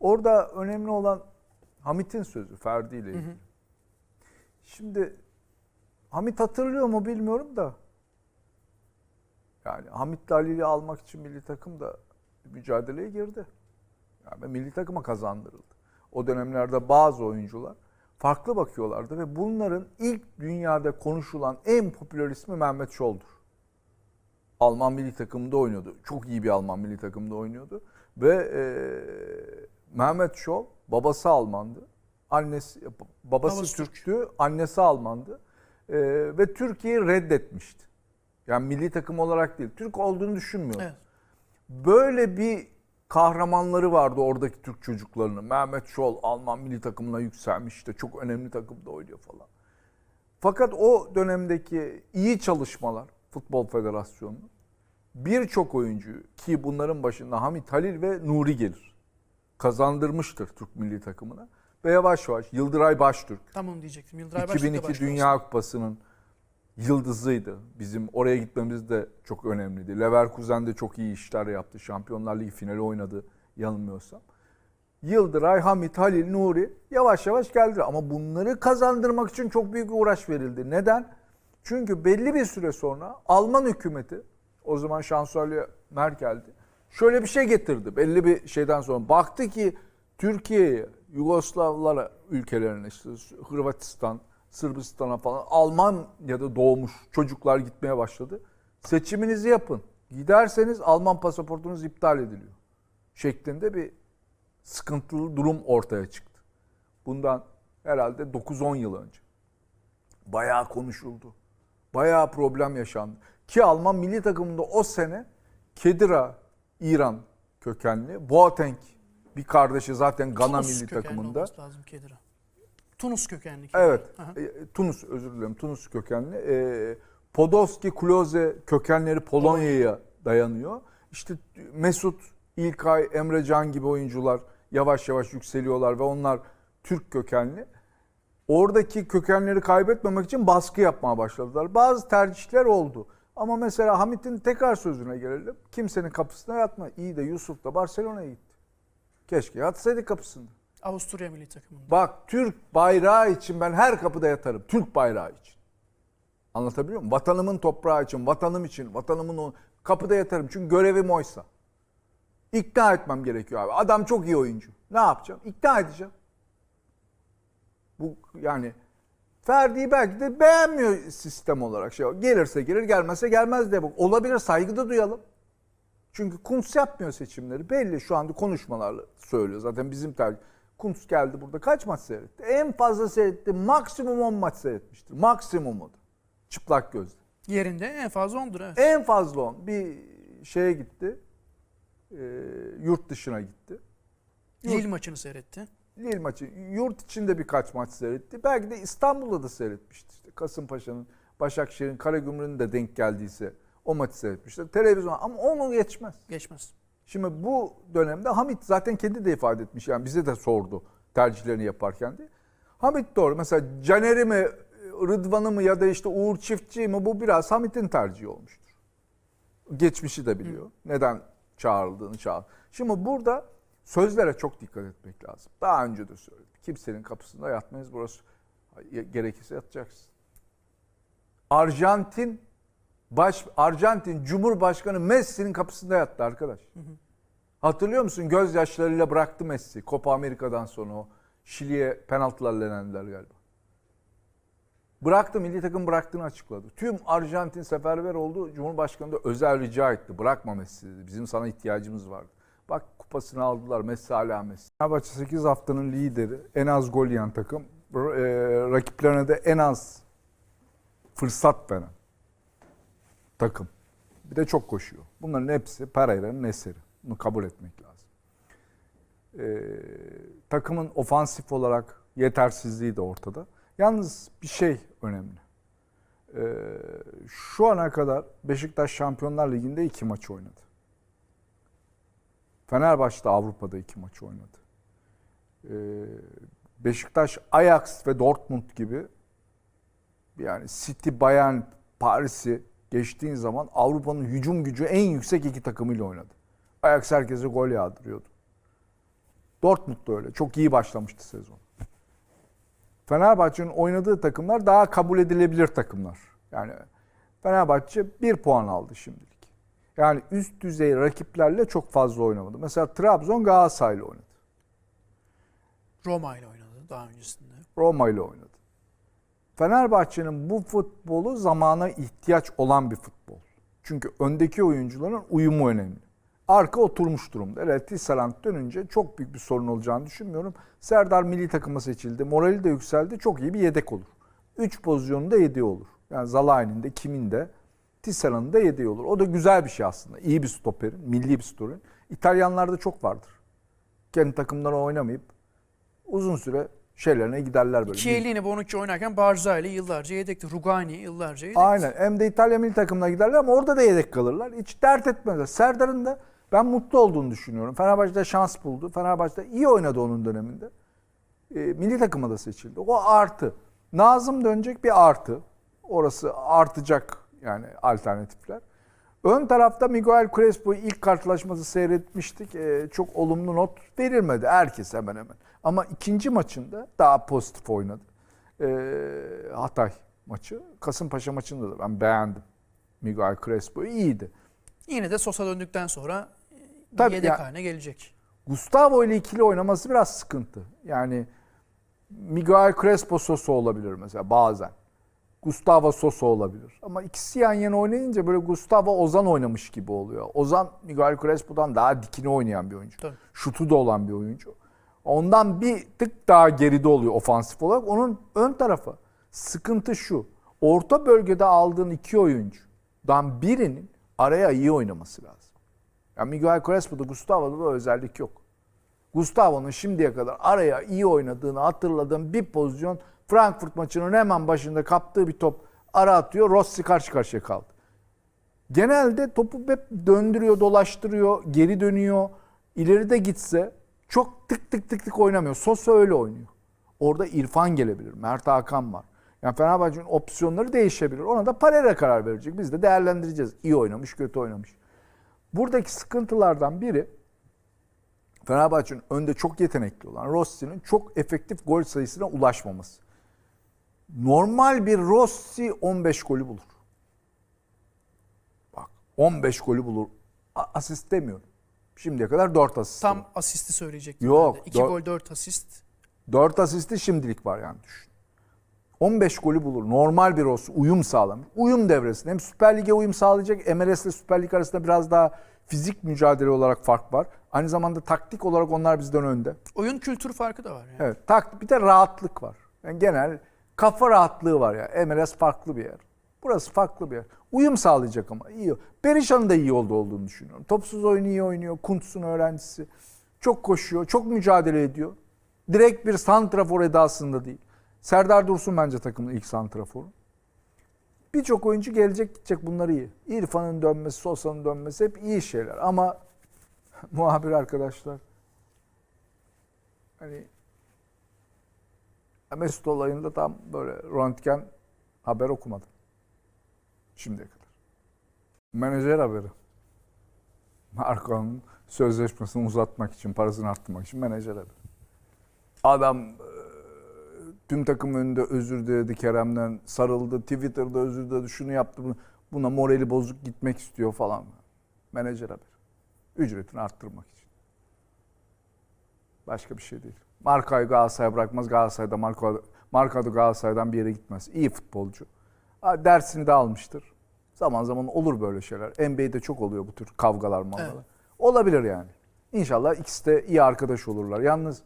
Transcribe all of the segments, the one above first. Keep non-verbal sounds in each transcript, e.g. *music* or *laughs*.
Orada önemli olan Hamit'in sözü Ferdi ile ilgili. Şimdi Hamit hatırlıyor mu bilmiyorum da yani Hamit Halil'i almak için milli takım da mücadeleye girdi. Yani milli takıma kazandırıldı. O dönemlerde bazı oyuncular farklı bakıyorlardı ve bunların ilk dünyada konuşulan en popüler ismi Mehmet Şol'dur. Alman milli takımında oynuyordu. Çok iyi bir Alman milli takımında oynuyordu. Ve e, Mehmet Şol babası Almandı. Annesi babası, Babası Türk. Türktü, annesi Almandı. E, ve Türkiye'yi reddetmişti. Yani milli takım olarak değil. Türk olduğunu düşünmüyor. Evet. Böyle bir kahramanları vardı oradaki Türk çocuklarının. Mehmet Şol Alman milli takımına yükselmiş işte çok önemli takımda oynuyor falan. Fakat o dönemdeki iyi çalışmalar Futbol Federasyonu'nun birçok oyuncuyu ki bunların başında Hamit Halil ve Nuri gelir. Kazandırmıştır Türk milli takımına. Ve yavaş yavaş Yıldıray Baştürk Tam onu diyecektim. Yıldıray Başlık da 2002 başlıyor Dünya Kupası'nın yıldızıydı. Bizim oraya gitmemiz de çok önemliydi. Leverkusen de çok iyi işler yaptı. Şampiyonlar Ligi finali oynadı yanılmıyorsam. Yıldıray, Hamit, Halil, Nuri yavaş yavaş geldi. Ama bunları kazandırmak için çok büyük uğraş verildi. Neden? Çünkü belli bir süre sonra Alman hükümeti, o zaman şansölye Merkel'di, şöyle bir şey getirdi. Belli bir şeyden sonra baktı ki Türkiye'ye, Yugoslavlara ülkelerine işte Hırvatistan, Sırbistan'a falan Almanya'da doğmuş çocuklar gitmeye başladı. Seçiminizi yapın. Giderseniz Alman pasaportunuz iptal ediliyor. Şeklinde bir sıkıntılı durum ortaya çıktı. Bundan herhalde 9-10 yıl önce. Bayağı konuşuldu. Bayağı problem yaşandı. Ki Alman milli takımında o sene Kedira İran kökenli, Boateng bir kardeşi zaten Gana Tunus milli takımında. lazım Kedira. Tunus kökenli. Kedira. Evet. Aha. e, Tunus özür dilerim. Tunus kökenli. E, Podolski, Klose kökenleri Polonya'ya dayanıyor. İşte Mesut, İlkay, Emre Can gibi oyuncular yavaş yavaş yükseliyorlar ve onlar Türk kökenli. Oradaki kökenleri kaybetmemek için baskı yapmaya başladılar. Bazı tercihler oldu. Ama mesela Hamit'in tekrar sözüne gelelim. Kimsenin kapısına yatma. İyi de Yusuf da Barcelona'ya gitti. Keşke yatsaydı kapısında. Avusturya milli takımında. Bak Türk bayrağı için ben her kapıda yatarım. Türk bayrağı için. Anlatabiliyor muyum? Vatanımın toprağı için, vatanım için, vatanımın o kapıda yatarım. Çünkü görevim oysa. İkna etmem gerekiyor abi. Adam çok iyi oyuncu. Ne yapacağım? İkna edeceğim. Bu yani Ferdi'yi belki de beğenmiyor sistem olarak. Şey, gelirse gelir, gelmezse gelmez diye bak. Olabilir saygı da duyalım. Çünkü Kuntz yapmıyor seçimleri. Belli şu anda konuşmalarla söylüyor. Zaten bizim tercih. Kuntz geldi burada kaç maç seyretti? En fazla seyretti. Maksimum 10 maç seyretmiştir. Maksimum o da. Çıplak gözle. Yerinde en fazla 10'dur evet. En fazla 10. Bir şeye gitti. E, yurt dışına gitti. Lille maçını seyretti. Lille maçı. Yurt içinde birkaç maç seyretti. Belki de İstanbul'da da seyretmişti. İşte Kasımpaşa'nın, Başakşehir'in, Karagümrük'ün de denk geldiyse o maçı seyretmiştir. Televizyon ama onu geçmez. Geçmez. Şimdi bu dönemde Hamit zaten kendi de ifade etmiş. Yani bize de sordu tercihlerini yaparken de. Hamit doğru. Mesela Caner'i mi, Rıdvan'ı mı ya da işte Uğur Çiftçi mi bu biraz Hamit'in tercihi olmuştur. Geçmişi de biliyor. Neden çağrıldığını çağır. Şimdi burada sözlere çok dikkat etmek lazım. Daha önce de söyledim. Kimsenin kapısında yatmayız. Burası gerekirse yatacaksın. Arjantin baş Arjantin Cumhurbaşkanı Messi'nin kapısında yattı arkadaş. Hatırlıyor musun? Gözyaşlarıyla bıraktı Messi. Copa Amerika'dan sonra o Şili'ye penaltılarla elendiler galiba. Bıraktı, milli takım bıraktığını açıkladı. Tüm Arjantin seferber oldu. Cumhurbaşkanı da özel rica etti. Bırakma Messi dedi. Bizim sana ihtiyacımız vardı. Kupasını aldılar. Messi hala Messi. Fenerbahçe 8 haftanın lideri. En az gol yiyen takım. E, rakiplerine de en az fırsat veren takım. Bir de çok koşuyor. Bunların hepsi Pereira'nın eseri. Bunu kabul etmek lazım. Ee, takımın ofansif olarak yetersizliği de ortada. Yalnız bir şey önemli. Ee, şu ana kadar Beşiktaş Şampiyonlar Ligi'nde iki maç oynadı. Fenerbahçe de Avrupa'da iki maç oynadı. Ee, Beşiktaş, Ajax ve Dortmund gibi yani City, Bayern, Paris'i geçtiğin zaman Avrupa'nın hücum gücü en yüksek iki takımıyla oynadı. Ajax herkese gol yağdırıyordu. Dortmund da öyle. Çok iyi başlamıştı sezon. Fenerbahçe'nin oynadığı takımlar daha kabul edilebilir takımlar. Yani Fenerbahçe bir puan aldı şimdilik. Yani üst düzey rakiplerle çok fazla oynamadı. Mesela Trabzon Galatasaray'la oynadı. Roma ile oynadı daha öncesinde. Roma ile oynadı. Fenerbahçe'nin bu futbolu zamana ihtiyaç olan bir futbol. Çünkü öndeki oyuncuların uyumu önemli. Arka oturmuş durumda. Evet Tisserand dönünce çok büyük bir sorun olacağını düşünmüyorum. Serdar milli takıma seçildi. Morali de yükseldi. Çok iyi bir yedek olur. 3 pozisyonunda yedeği olur. Yani Zalai'nin de kimin de Tisserand'ın da yedeği olur. O da güzel bir şey aslında. İyi bir stoperin, milli bir stoperin. İtalyanlarda çok vardır. Kendi takımları oynamayıp uzun süre şeylerine giderler böyle. Chiellini Bonucci oynarken Barzagli yıllarca yedekti. Rugani yıllarca yedekti. Aynen. Hem de İtalya milli takımına giderler ama orada da yedek kalırlar. Hiç dert etmezler. Serdar'ın da ben mutlu olduğunu düşünüyorum. Fenerbahçe'de şans buldu. Fenerbahçe'de iyi oynadı onun döneminde. E, milli takıma da seçildi. O artı. Nazım dönecek bir artı. Orası artacak yani alternatifler. Ön tarafta Miguel Crespo'yu ilk karşılaşması seyretmiştik. E, çok olumlu not verilmedi. Herkes hemen hemen. Ama ikinci maçında daha pozitif oynadı. E, Hatay maçı. Kasımpaşa maçında da ben beğendim. Miguel Crespo'yu iyiydi. Yine de Sosa döndükten sonra Tabii yedek ya- haline gelecek. Gustavo ile ikili oynaması biraz sıkıntı. Yani Miguel Crespo Sosa olabilir mesela bazen. Gustavo Sosa olabilir. Ama ikisi yan yana oynayınca böyle Gustavo Ozan oynamış gibi oluyor. Ozan Miguel Crespo'dan daha dikine oynayan bir oyuncu. Tabii. Şutu da olan bir oyuncu. Ondan bir tık daha geride oluyor ofansif olarak. Onun ön tarafı. Sıkıntı şu. Orta bölgede aldığın iki oyuncudan birinin araya iyi oynaması lazım. Yani Miguel Crespo'da Gustavo'da da özellik yok. Gustavo'nun şimdiye kadar araya iyi oynadığını hatırladığım bir pozisyon Frankfurt maçının hemen başında kaptığı bir top ara atıyor. Rossi karşı karşıya kaldı. Genelde topu hep döndürüyor, dolaştırıyor, geri dönüyor. İleride gitse çok tık tık tık tık oynamıyor. Sosa öyle oynuyor. Orada İrfan gelebilir. Mert Hakan var. Yani Fenerbahçe'nin opsiyonları değişebilir. Ona da Pereira karar verecek. Biz de değerlendireceğiz. İyi oynamış, kötü oynamış. Buradaki sıkıntılardan biri Fenerbahçe'nin önde çok yetenekli olan Rossi'nin çok efektif gol sayısına ulaşmaması. Normal bir Rossi 15 golü bulur. Bak 15 golü bulur. A- asist demiyorum. Şimdiye kadar 4 asist. Tam asisti söyleyecektim. Yok, ben de. İki dört- gol 4 asist. 4 asisti şimdilik var yani düşün. 15 golü bulur. Normal bir Rossi uyum sağlamış. Uyum devresinde hem Süper Lig'e uyum sağlayacak. MLS ile Süper Lig arasında biraz daha fizik mücadele olarak fark var. Aynı zamanda taktik olarak onlar bizden önde. Oyun kültürü farkı da var yani. Evet, tak bir de rahatlık var. Yani genel kafa rahatlığı var ya. MLS farklı bir yer. Burası farklı bir yer. Uyum sağlayacak ama iyi. Perişan'ın da iyi oldu olduğunu düşünüyorum. Topsuz oyunu iyi oynuyor. Kuntz'un öğrencisi. Çok koşuyor, çok mücadele ediyor. Direkt bir santrafor edasında değil. Serdar Dursun bence takımın ilk santraforu. Birçok oyuncu gelecek gidecek bunlar iyi. İrfan'ın dönmesi, Sosa'nın dönmesi hep iyi şeyler. Ama *laughs* muhabir arkadaşlar hani Mesut olayında tam böyle röntgen haber okumadım. Şimdiye kadar. Menajer haberi. Marco'nun sözleşmesini uzatmak için, parasını arttırmak için menajer haberi. Adam e, tüm takım önünde özür diledi Kerem'den, sarıldı, Twitter'da özür diledi, şunu yaptı, bunu. buna morali bozuk gitmek istiyor falan. Menajer haberi. Ücretini arttırmak için. Başka bir şey değil. Marka'yı Galatasaray'a bırakmaz. Galatasaray'da Marka, Marka da Galatasaray'dan bir yere gitmez. İyi futbolcu. Dersini de almıştır. Zaman zaman olur böyle şeyler. NBA'de çok oluyor bu tür kavgalar mavgalar. Evet. Olabilir yani. İnşallah ikisi de iyi arkadaş olurlar. Yalnız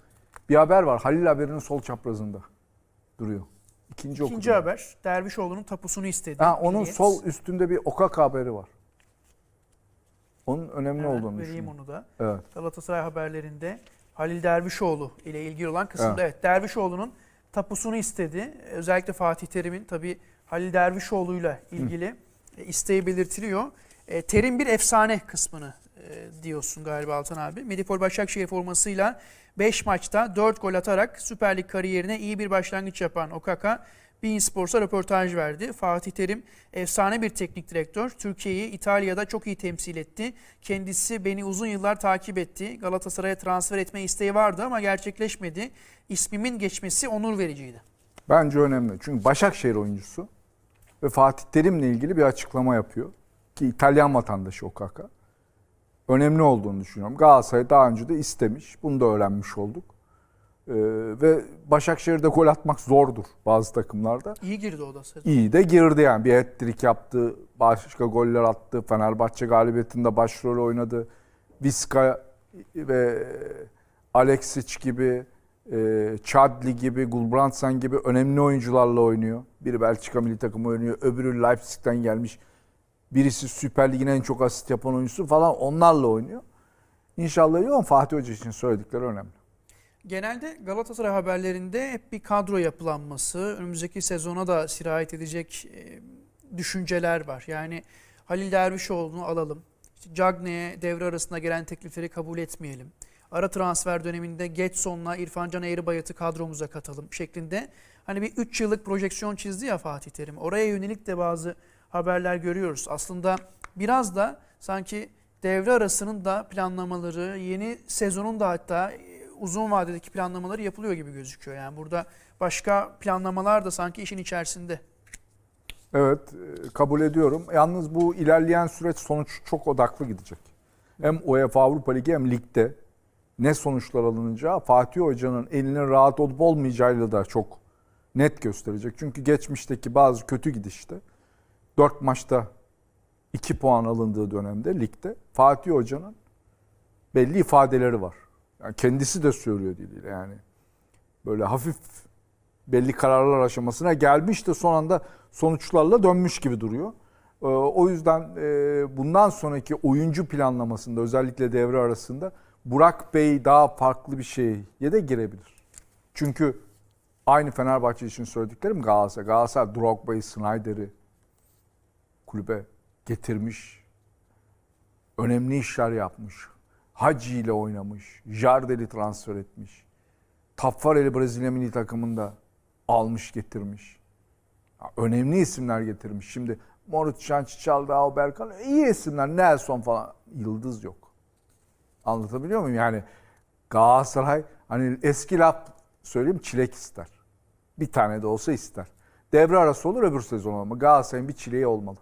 bir haber var. Halil haberinin sol çaprazında duruyor. İkinci, İkinci okudum. haber Dervişoğlu'nun tapusunu istedi. Ha, onun Milliyet. sol üstünde bir Okak haberi var. Onun önemli Hemen olduğunu vereyim düşünüyorum. onu da. Evet. Galatasaray haberlerinde Halil Dervişoğlu ile ilgili olan kısımda Evet. evet, Dervişoğlu'nun tapusunu istedi. Özellikle Fatih Terim'in tabii Halil Dervişoğlu'yla ilgili e, isteği belirtiliyor. E, Terim bir efsane kısmını e, diyorsun galiba Altan abi. Medipol Başakşehir formasıyla 5 maçta 4 gol atarak Süper Lig kariyerine iyi bir başlangıç yapan Okaka Bein Sports'a röportaj verdi. Fatih Terim efsane bir teknik direktör. Türkiye'yi İtalya'da çok iyi temsil etti. Kendisi beni uzun yıllar takip etti. Galatasaray'a transfer etme isteği vardı ama gerçekleşmedi. İsmimin geçmesi onur vericiydi. Bence önemli. Çünkü Başakşehir oyuncusu ve Fatih Terim'le ilgili bir açıklama yapıyor. Ki İtalyan vatandaşı o kaka. Önemli olduğunu düşünüyorum. Galatasaray daha önce de istemiş. Bunu da öğrenmiş olduk. Ee, ve Başakşehir'de gol atmak zordur bazı takımlarda. İyi girdi o da sezon. İyi de girdi yani. Bir hat-trick yaptı. Başka goller attı. Fenerbahçe galibiyetinde başrol oynadı. Viska ve Alexic gibi, e, Chadli gibi, Gulbrandsen gibi önemli oyuncularla oynuyor. Biri Belçika milli takımı oynuyor. Öbürü Leipzig'ten gelmiş. Birisi Süper Lig'in en çok asist yapan oyuncusu falan onlarla oynuyor. İnşallah ama Fatih Hoca için söyledikleri önemli. Genelde Galatasaray haberlerinde hep bir kadro yapılanması, önümüzdeki sezona da sirayet edecek e, düşünceler var. Yani Halil Dervişoğlu'nu alalım. İşte Cagney'e devre arasında gelen teklifleri kabul etmeyelim. Ara transfer döneminde Getson'la İrfan Can Eğribayat'ı kadromuza katalım şeklinde. Hani bir 3 yıllık projeksiyon çizdi ya Fatih Terim. Oraya yönelik de bazı haberler görüyoruz. Aslında biraz da sanki devre arasının da planlamaları, yeni sezonun da hatta uzun vadedeki planlamaları yapılıyor gibi gözüküyor. Yani burada başka planlamalar da sanki işin içerisinde. Evet e, kabul ediyorum. Yalnız bu ilerleyen süreç sonuç çok odaklı gidecek. Hem UEFA Avrupa Ligi hem ligde ne sonuçlar alınacağı Fatih Hoca'nın elinin rahat olup olmayacağıyla da çok net gösterecek. Çünkü geçmişteki bazı kötü gidişte 4 maçta 2 puan alındığı dönemde ligde Fatih Hoca'nın belli ifadeleri var. Yani kendisi de söylüyor diliyle yani. Böyle hafif belli kararlar aşamasına gelmiş de son anda sonuçlarla dönmüş gibi duruyor. Ee, O yüzden e, bundan sonraki oyuncu planlamasında özellikle devre arasında Burak Bey daha farklı bir şeye de girebilir. Çünkü aynı Fenerbahçe için söylediklerim Galatasaray. Galatasaray Drogba'yı, Snyder'i kulübe getirmiş. Önemli işler yapmış. Hacı ile oynamış. Jardel'i transfer etmiş. Taffarel'i Brezilya milli takımında almış getirmiş. Önemli isimler getirmiş. Şimdi Morut Şançı Çaldağ, Berkan iyi isimler. Nelson falan. Yıldız yok. Anlatabiliyor muyum? Yani Galatasaray hani eski laf söyleyeyim çilek ister. Bir tane de olsa ister. Devre arası olur öbür sezon ama Galatasaray'ın bir çileği olmalı.